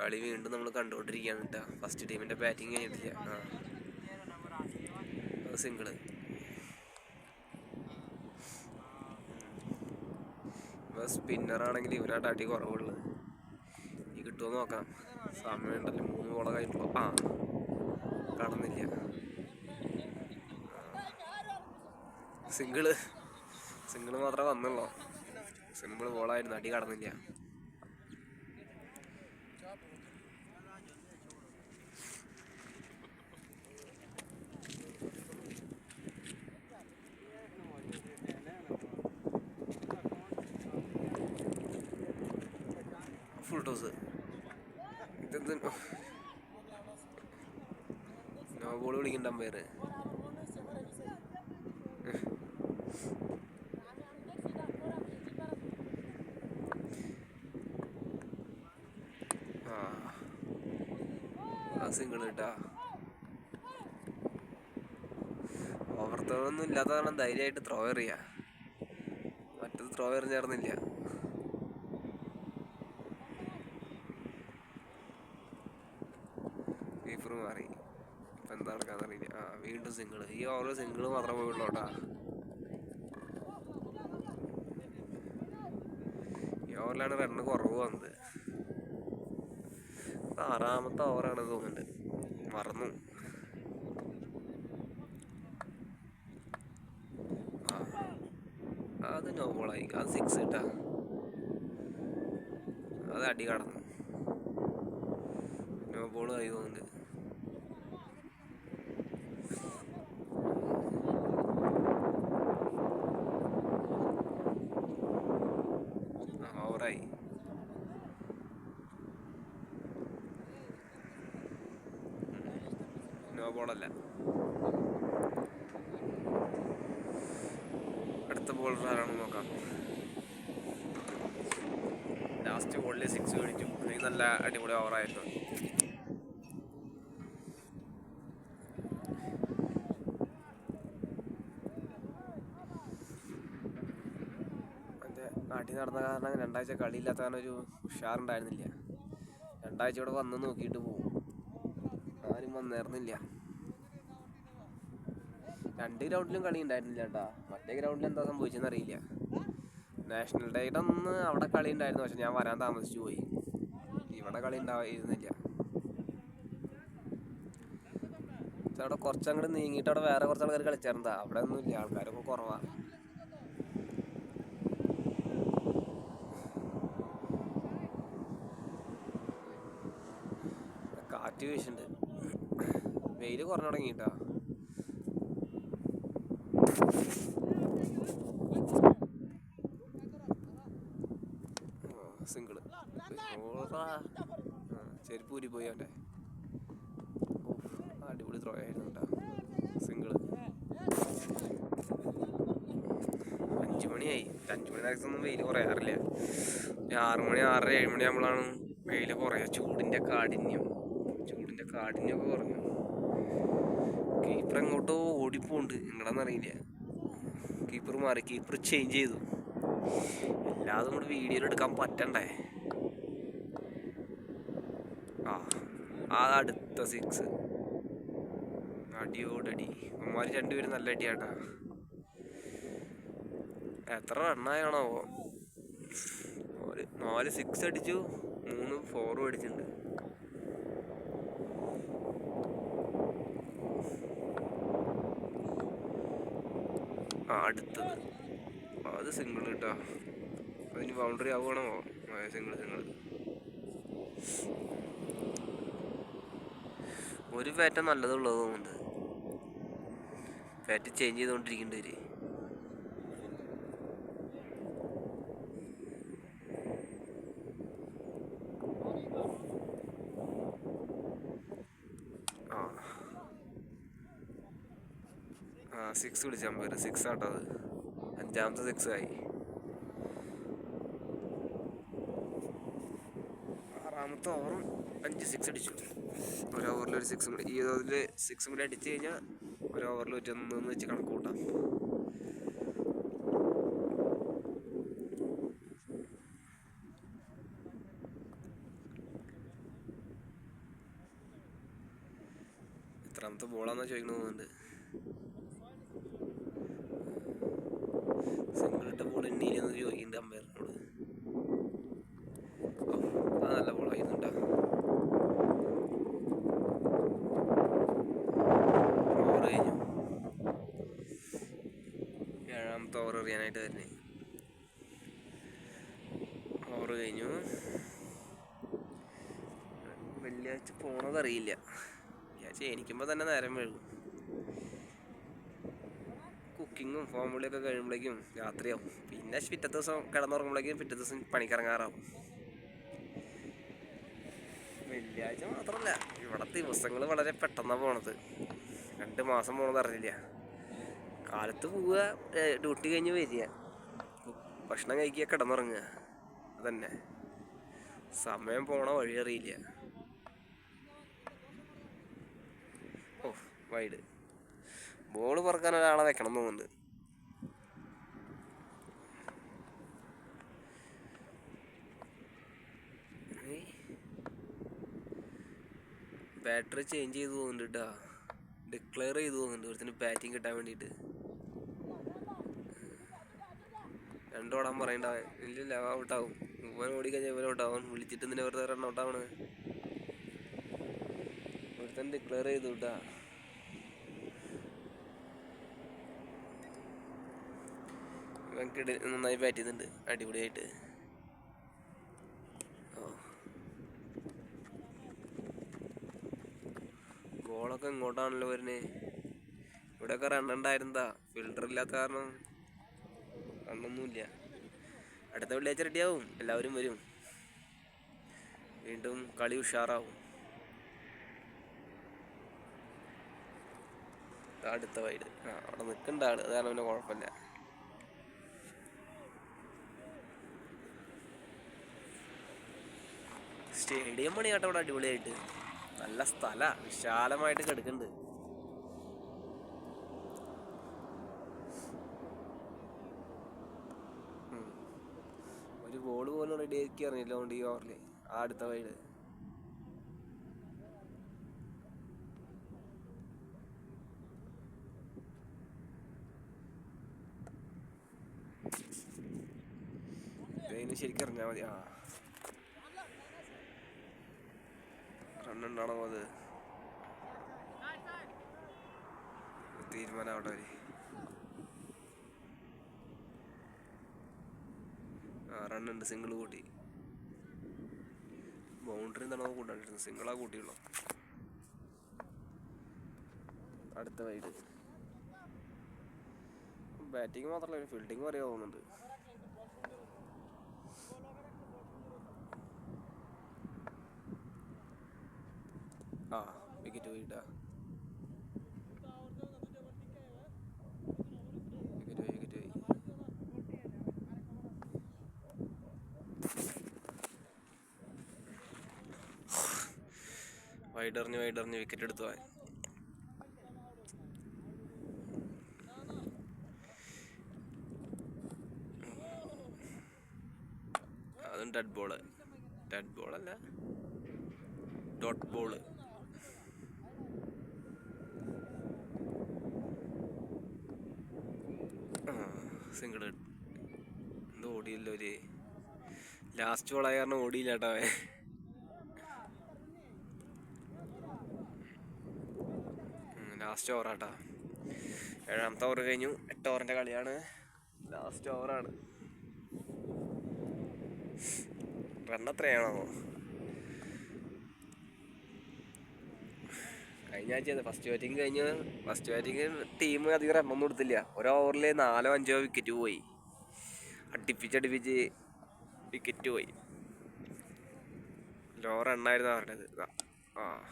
കളി വീണ്ടും നമ്മൾ കണ്ടുകൊണ്ടിരിക്കുകയാണ് കേട്ടോ ഫസ്റ്റ് ടീമിന്റെ ബാറ്റിംഗ് കഴിഞ്ഞിട്ടില്ല. ആ. സിംഗിൾ ഇപ്പോൾ സ്പിന്നറാണെങ്കിൽ ഇവരായിട്ട് അടി കുറവുള്ളത്. ഈ കിട്ടുമോ നോക്കാം. സമയം ഉണ്ടല്ലോ മൂന്ന് ബോള കഴിഞ്ഞപ്പോൾ ആ. കടന്നില്ല. സിംഗിൾ സിംഗിൾ മാത്രമേ വന്നുള്ളൂ. സിമ്പിൾ ബോളായിരുന്നു അടി കടന്നില്ല. ബോൾ വിളിക്കണ്ട അമ്പയർ ആ. സിംഗിൾ കേട്ടാ ഒന്നും ഇല്ലാത്ത കാരണം ധൈര്യമായിട്ട് ത്രോ എറിയാ. മറ്റത് ത്രോ എറിഞ്ഞായിരുന്നില്ല കീപ്പർ മാറി. ഇപ്പം എന്താ നടക്കാന്നറിയില്ല ആ വീണ്ടും സിംഗിൾ ഈ ഓവർ സിംഗിൾ മാത്രമേ പോയുള്ളൂ കേട്ടാ. ഈ ഓവറിലാണ് റണ്ണ് കുറവ് വന്നത്. ആറാമത്തെ ഓവറാണ് തോന്നുന്നുണ്ട്. മറന്നു. അത് നോ ബോളായി അത് സിക്സ് കിട്ടാ അത് അടി കടന്നു. നോ ബോൾ ആയി തോന്നുന്നുണ്ട് ആ ഓവറായി നോ ബോളല്ല? അടുത്ത ബോൾ ആരാണെന്ന് നോക്കാം. ലാസ്റ്റ് ബോളിൽ സിക്സ് കഴിച്ചു ഇത് നല്ല അടിപൊളി മറ്റേ നാട്ടിൽ നടന്ന കാരണം രണ്ടാഴ്ച കളിയില്ലാത്ത കാരണം ഒരു ഉഷാറുണ്ടായിരുന്നില്ല. രണ്ടാഴ്ച ഇവിടെ വന്ന് നോക്കിയിട്ട് പോകും ആരും വന്നേർന്നില്ല രണ്ട് ഗ്രൗണ്ടിലും കളി ഉണ്ടായിരുന്നില്ല കേട്ടാ. മറ്റേ ഗ്രൗണ്ടിൽ എന്താ സംഭവിച്ചെന്ന് അറിയില്ല. നാഷണൽ ഡേയുടെ അന്ന് അവിടെ കളി ഉണ്ടായിരുന്നു. പക്ഷെ ഞാൻ വരാൻ താമസിച്ചു പോയി. ഇവിടെ കളി ഉണ്ടായിരുന്നില്ല. അവിടെ കുറച്ചങ്ങോട്ട് നീങ്ങിയിട്ട് അവിടെ വേറെ കുറച്ച് ആൾക്കാർ കളിച്ചായിരുന്നാ അവിടെ ഒന്നും ഇല്ല ആൾക്കാരൊക്കെ കുറവാ. കാറ്റ് വീശുന്നുണ്ട്. വെയിൽ കുറഞ്ഞു തുടങ്ങിട്ടാ സിംഗിൾ ചെരുപ്പ് പോയി അവന്റെ. അടിപൊളി ത്രോ ആയിരുന്നു കേട്ടോ. സിംഗിൾ. അഞ്ചു മണിയായി. അഞ്ചു മണി നേരത്തെ ഒന്നും വെയിൽ കുറയാറില്ല. ആറുമണി ആറ് മണി ആറര ഏഴ് മണി ആകുമ്പോഴാണ് വെയിൽ കുറയുക. ചൂടിന്റെ കാഠിന്യം. ചൂടിന്റെ കാഠിന്യമൊക്കെ കുറഞ്ഞു. കീപ്പർ എങ്ങോട്ടോ ഓടിപ്പോണ്ട്. എങ്ങടാന്നറിയില്ല കീപ്പർ മാറി. കീപ്പർ ചേഞ്ച് ചെയ്തു. എല്ലാതും കൂടി വീഡിയോയിൽ എടുക്കാൻ പറ്റണ്ടേ ആ ആ അടുത്ത സിക്സ് അടിയോടടി. അമ്മമാര് രണ്ടുപേരും നല്ല അടിയാട്ടാ. എത്ര റണ്ണായാണോ നാല് സിക്സ് അടിച്ചു മൂന്ന് ഫോറും അടിച്ചിട്ടുണ്ട്. അടുത്തത്. അത് സിംഗിൾ കിട്ടാ അതിന് ബൗണ്ടറി ആവുകയാണോ? സിംഗിൾ സിംഗിൾ ഒരു പാറ്റ നല്ലതുള്ളത് തോന്നുന്നുണ്ട്. പാറ്റ് ചേഞ്ച് ചെയ്തുകൊണ്ടിരിക്കേണ്ടി വരും ആ. സിക്സ് വിളിച്ചാൽ പോരാ സിക്സ് ആട്ടോ അത്. അഞ്ചാമത്തെ സിക്സ് ആയി. പത്ത് ഓവറും അഞ്ച് സിക്സ് അടിച്ചു. ഒരു ഓവറിൽ ഒരു സിക്സും കൂടി ഈ ഓവറിൽ സിക്സും കൂടി അടിച്ചു കഴിഞ്ഞാൽ ഒരു ഓവറിൽ ഒരു ഒറ്റൊന്നെന്ന് വെച്ച് കണക്ക് കൂട്ടാം. എത്രാമത്തെ ബോളാന്നാ ചോദിക്കണമെന്നുണ്ട് എറിയാനായിട്ട് തന്നെ. ഓവർ കഴിഞ്ഞു. വെള്ളിയാഴ്ച പോണതറിയില്ല വെള്ളിയാഴ്ച എനിക്കുമ്പോൾ തന്നെ നേരം വഴുകും കുക്കിങ്ങും ഫോം കഴിയുമ്പോഴേക്കും രാത്രിയാവും. പിന്നെ പിറ്റത്തെ ദിവസം കിടന്നുറങ്ങുമ്പോഴേക്കും പിറ്റത്തെ ദിവസം പണിക്കിറങ്ങാറാവും. വെള്ളിയാഴ്ച മാത്രമല്ല ഇവിടെ ദിവസങ്ങൾ വളരെ പെട്ടെന്നാണ് പോണത്. രണ്ട് മാസം പോണത് അറിയില്ല കാലത്ത് പോവുക ഡ്യൂട്ടി കഴിഞ്ഞ് വരിക. ഭക്ഷണം കഴിക്കുക കിടന്നുറങ്ങുക. അതന്നെ. സമയം പോണ വഴി അറിയില്ല. ഓ വൈഡ്. ബോൾ പറക്കാൻ ഒരാളെ വെക്കണം തോന്നുന്നുണ്ട്. ബാറ്ററി ചേഞ്ച് ചെയ്ത് പോകുന്നുണ്ട് കേട്ടോ ഡിക്ലെയർ ചെയ്ത് പോകുന്നുണ്ട് ഒരുത്തിന് ബാറ്റിംഗ് കിട്ടാൻ വേണ്ടിയിട്ട്. രണ്ടു ഓടാൻ പറയണ്ട. ഇല്ലില്ല ഔട്ടാവും. ഇവൻ ഓടിക്കഴിഞ്ഞാൽ ഇവൻ ഔട്ടാവും. വിളിച്ചിട്ട് നിന്നെ വെറുതെ റൺ ഔട്ടാവണ് ഒരുത്തൻ ഡിക്ലെയർ ചെയ്തു കേട്ടാ ഇവൻ കിടി നന്നായി ബാറ്റ് ചെയ്യുന്നുണ്ട് അടിപൊളിയായിട്ട്. ഓ. ബോളൊക്കെ ഇങ്ങോട്ടാണല്ലോ വരുന്നത് ഇവിടെയൊക്കെ റണ്ണുണ്ടായിരുന്നതാ ഫിൽട്ടർ ഇല്ലാത്ത കാരണം. റണ്ണൊന്നുമില്ല അടുത്ത വെള്ളിയാഴ്ച റെഡിയാവും എല്ലാവരും വരും. വീണ്ടും കളി ഉഷാറാവും. അടുത്ത വൈഡ്. ആ അവിടെ നിൽക്കണ്ട ആൾ. അത് കാരണം പിന്നെ കുഴപ്പമില്ല. സ്റ്റേഡിയം പണിയാട്ടോ അവിടെ അടിപൊളിയായിട്ട്. നല്ല സ്ഥല. വിശാലമായിട്ട് കിടക്കുന്നുണ്ട് ഉം. ഒരു റെഡി അറിഞ്ഞില്ല അതുകൊണ്ട് ഈ ഓവറിൽ ആ അടുത്ത വൈഡ് ഇതിന് ശരിക്കും അറിഞ്ഞാൽ മതി. ആ. റണ്ണുണ്ടാണോ അത്? തീരുമാനമാവട്ടെ അവർ ആ റണ്ണുണ്ട് സിംഗിൾ കൂട്ടി. ബൗണ്ടറി എന്താണോ കൂട്ടാണ്ടിരുന്നത് സിംഗിളാ കൂട്ടിയുള്ളൂ. അടുത്ത വൈഡ്. ബാറ്റിംഗ് മാത്രമല്ല ഫീൽഡിംഗ് അറിയാൻ തോന്നുന്നുണ്ട്. ആ വിക്കറ്റ് പോയിട്ടാ വിക്കറ്റ് പോയി വിക്കറ്റ് പോയി വൈഡറിഞ്ഞ് വൈഡറിഞ്ഞ് വിക്കറ്റ് എടുത്തു പോയി. അതും ഡെഡ് ബോൾ ഡെഡ് ബോളല്ല ഡോട്ട് ബോൾ സിംഗിൾ എന്തോ ഓടിയില്ല ഒരു. ലാസ്റ്റ് ബോളായ കാരണം ഓടിയില്ല കേട്ടോ അവൻ ലാസ്റ്റ് ഓവറാട്ടാ. ഏഴാമത്തെ ഓവർ കഴിഞ്ഞു. എട്ട് ഓവറിന്റെ കളിയാണ്. ലാസ്റ്റ് ഓവറാണ്. റൺ എത്രയാണോ കഴിഞ്ഞ ആഴ്ച ഫസ്റ്റ് ബാറ്റിംഗ് കഴിഞ്ഞ് ഫസ്റ്റ് ബാറ്റിംഗ് ടീം അധികം റണ്ണൊന്നും കൊടുത്തില്ല ഓരോ ഓവറിൽ നാലോ അഞ്ചോ വിക്കറ്റ് പോയി. അടിപ്പിച്ചടിപ്പിച്ച് വിക്കറ്റ് പോയി. ലോ റണ്ണായിരുന്നു അവരുടേത്. ആ.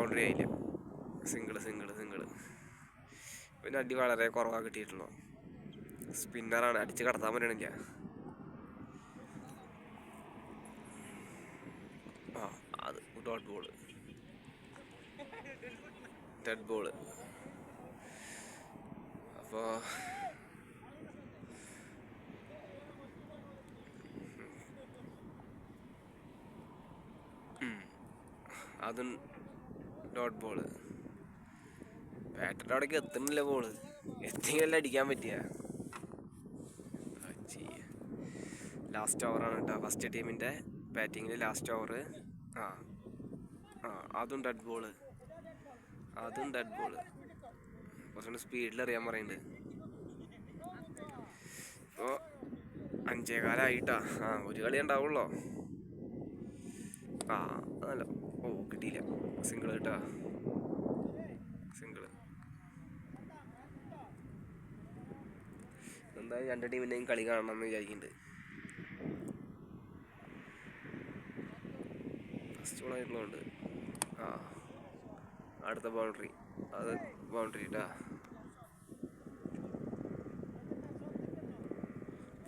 ബൗണ്ടറി ആയില്ല? സിംഗിൾ സിംഗിൾ സിംഗിൾ പിന്നെ അടി വളരെ കുറവാണ് കിട്ടിയിട്ടുള്ളൂ. സ്പിന്നറാണ് അടിച്ച് കടത്താൻ പറ്റണില്ല. ആ അത് ഡോട്ട് ബോൾ ഡെഡ് ബോൾ അപ്പോൾ അതും ഡോട്ട് ബോൾ ബാറ്ററിയുടെ അവിടേക്ക് എത്തുന്നില്ല ബോൾ എത്തിയല്ല അടിക്കാൻ പറ്റിയ? ലാസ്റ്റ് ഓവറാണ് കേട്ടോ ഫസ്റ്റ് ടീമിന്റെ ബാറ്റിങ്ങിൽ ലാസ്റ്റ് ഓവർ ആ. ആ അതും ഡെഡ് ബോൾ അതും ഡെഡ് ബോൾ കുറച്ചുകൂടി സ്പീഡിൽ അറിയാൻ പറയുന്നുണ്ട് ഇപ്പോൾ അഞ്ചേകാലായിട്ടാ. ആ ഒരു കളി ഉണ്ടാവുള്ളോ? ആ അതല്ല സിംഗിൾ കേട്ടോ. സിംഗിൾ എന്തായാലും രണ്ട് ടീമിന്റെയും കളി കാണണം എന്ന് വിചാരിക്കുന്നുണ്ട് ഫസ്റ്റ് ബോൾ ആ അടുത്ത ബൗണ്ടറി അത് ബൗണ്ടറി കേട്ടാ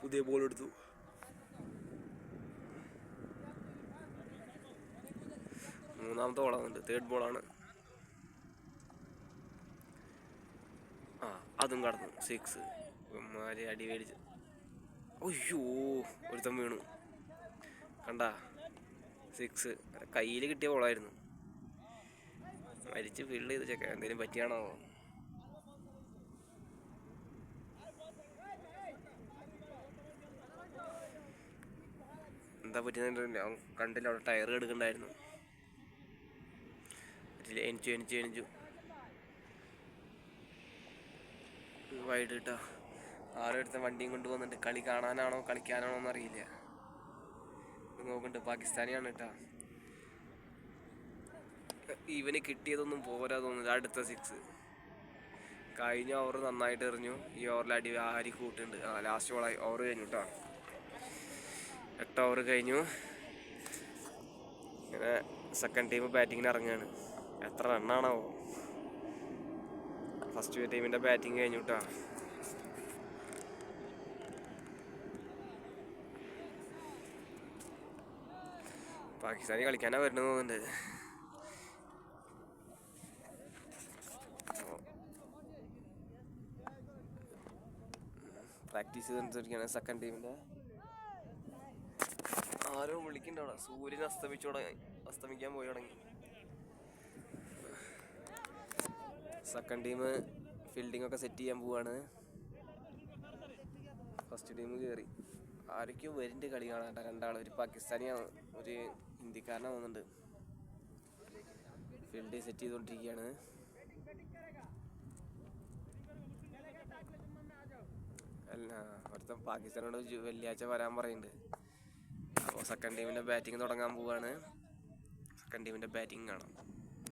പുതിയ ബോൾ എടുത്തു. മൂന്നാമത്തെ ബോളാണ് തേർഡ് ബോളാണ് ആ അതും കടന്നു. സിക്സ് ഉമ്മാരി അടി മേടിച്ച് അയ്യോ ഒരുത്തൻ വീണു. കണ്ട? സിക്സ് കയ്യിൽ കിട്ടിയ ബോളായിരുന്നു മരിച്ച് ഫീൽഡ് ചെയ്ത്. ചെക്ക എന്തെങ്കിലും പറ്റിയാണോ? എന്താ പറ്റിയെന്ന് കണ്ടില്ല. അവിടെ ടയർ എടുക്കണ്ടായിരുന്നു. പറ്റില്ല എനിച്ചു എനിച്ചു എനിച്ചു വൈഡ് കേട്ടോ ആരും എടുത്ത വണ്ടിയും കൊണ്ട് വന്നിട്ട് കളി കാണാനാണോ കളിക്കാനാണോ എന്നറിയില്ല നോക്കണ്ട് പാകിസ്ഥാനിയാണ് കേട്ടോ ഇവന് കിട്ടിയതൊന്നും പോരാ തോന്നുന്നില്ല അടുത്ത സിക്സ് കഴിഞ്ഞ ഓവർ നന്നായിട്ട് എറിഞ്ഞു. ഈ ഓവറിൽ അടി ആരി കൂട്ടുണ്ട്. ആ ലാസ്റ്റ് ഓളായി ഓവർ കഴിഞ്ഞു കേട്ടോ എട്ട് ഓവർ കഴിഞ്ഞു. ഇങ്ങനെ സെക്കൻഡ് ടീം ബാറ്റിങ്ങിന് ഇറങ്ങുകയാണ് എത്ര റണ്ണാണാവോ? ഫസ്റ്റ് ടീമിന്റെ ബാറ്റിംഗ് കഴിഞ്ഞു കേട്ടോ പാകിസ്ഥാനി കളിക്കാനാ വരുന്നത് തോന്നുന്നുണ്ട്. പ്രാക്ടീസ് ചെയ്തുകൊണ്ടിരിക്കുകയാണ് സെക്കൻഡ് ടീമിന്റെ ആരോ വിളിക്കണ്ടവിടെ സൂര്യൻ അസ്തമിച്ചു അസ്തമിക്കാൻ പോയി തുടങ്ങി. സെക്കൻഡ് ടീം ഫീൽഡിംഗ് ഒക്കെ സെറ്റ് ചെയ്യാൻ പോവാണ്. ഫസ്റ്റ് ടീം കയറി ആരൊക്കെയോ വരുന്നുണ്ട് കളി കാണാൻ രണ്ടാൾ ഒരു പാകിസ്ഥാനിയാണ് ഒരു ഹിന്ദിക്കാരനാണ് തോന്നുന്നുണ്ട് ഫീൽഡ് സെറ്റ് ചെയ്തുകൊണ്ടിരിക്കുകയാണ്. അല്ല ഒരുത്തൻ പാകിസ്ഥാനോട് വെള്ളിയാഴ്ച വരാൻ പറയുന്നുണ്ട്. അപ്പോൾ സെക്കൻഡ് ടീമിന്റെ ബാറ്റിംഗ് തുടങ്ങാൻ പോവുകയാണ് സെക്കൻഡ് ടീമിന്റെ ബാറ്റിംഗ് കാണാം.